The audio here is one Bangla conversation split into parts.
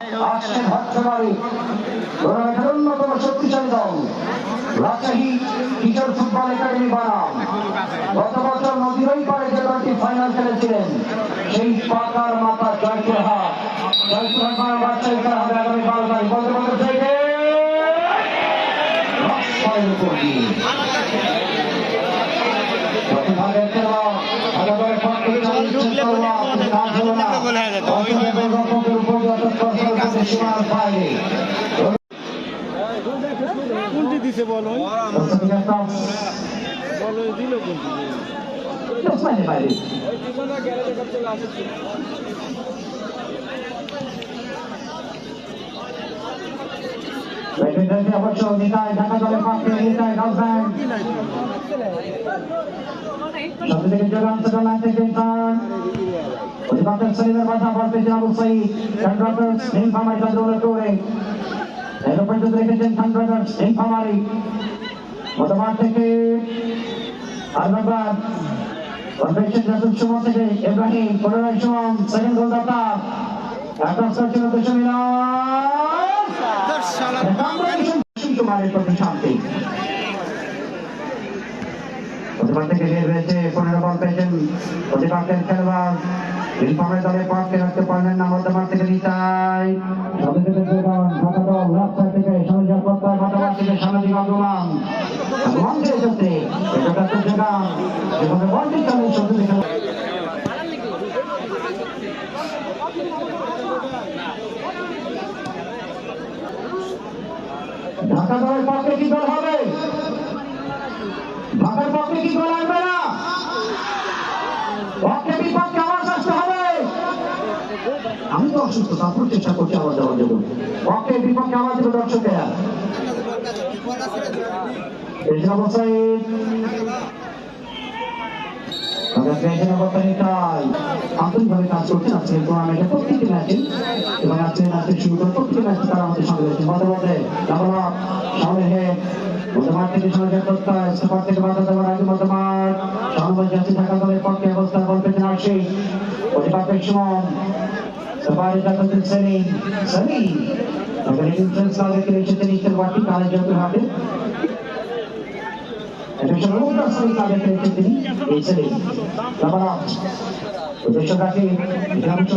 আসছে ভাগ্যবাড়ি টুর্নামেন্টের অন্যতম শক্তিশালী দল। রাজশাহী কিশোর ফুটবল একাডেমি বানাম গত বছর নদীর ওই পারে যে দলটি ফাইনাল খেলেছিলেন সেই পাকার মাথা জয়পুর হাট জয়পুর হাট মানে রাজশাহী খেলা হবে আগামী বারো তারিখ। বলতে বলতে থেকে খেলা ভালোভাবে পথ থেকে চালিয়ে চলল আপনি কাজ হলো না। সীমার বাইরে। কোনটি দিছে বলো প্রস্তুতি একটা বলো দিল কোনটি? বাইরে। অবশ্য ঢাকা দলের পক্ষে থেকে শরীরের বাধা বল পেয়েছেন আবু সাইদ কন্ট্রাক্টার্স নীল ফামারি চন্দ্রগুলো করে এর পর্যন্ত রেখেছেন কন্ট্রাক্টার্স নীল ফামারি মতবার থেকে আলমাবাদ কনভেনশন জাসুদ সুমন থেকে ইব্রাহিম পুনরায় সুমন সেকেন্ড গোলদাতা একদম সচিন উদ্দেশ্য কুমারের প্রতি শান্তি প্রতিপক্ষ থেকে বের হয়েছে পনেরো বল পেয়েছেন প্রতিপক্ষের খেলোয়াড়। ইনফর্মের দলের পক্ষে রাখতে পারলেন না মধ্যমার থেকে নিতাই। ঢাকা দল দলের পক্ষে কি দল হবে? পক্ষে কি গোল আসবে না পক্ষে বিপক্ষে আওয়াজ আসতে হবে। আমি তো অসুস্থ তারপর চেষ্টা করছি আওয়াজ দেওয়ার জন্য। পক্ষে বিপক্ষে দর্শকেরা। আমরা পেয়েছেন অবস্থানিকায় আন্তরিকভাবে কাজ করছেন আজকের টুর্নামেন্টে প্রত্যেকটি ম্যাচে এবং আজকে ম্যাচে শুরু করে প্রত্যেকটি ম্যাচে তারা আমাদের সঙ্গে রয়েছে সামনে হেড মধ্যমাঠ থেকে সহযোগ করতে হয় স্টেপার থেকে বাধা দেওয়ার আগে মধ্যমাঠ সহানুভূতি যাচ্ছে ঢাকা দলের পক্ষে অবস্থা বল পেতেন আসি প্রতিপাক্ষের সুমন সবারই যাচ্ছেন সেলিম সেলিম এখানে ইনফ্লুয়েন্স কাউকে কেড়ে এসেছেন ইস্টার ওয়ার্টি কালেজ জয়পুর হাটে এটা সর্বদা সবাই কাজে পেয়েছেন তিনি এই সেলিম রাবারাত উদ্দেশ্য রাখে গ্রামচ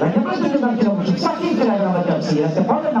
রাজ্যপাল থেকে দাঁড়িয়ে অবশ্য সাকিব ফেরা আমরা যাচ্ছি রাস্তা পাবেন না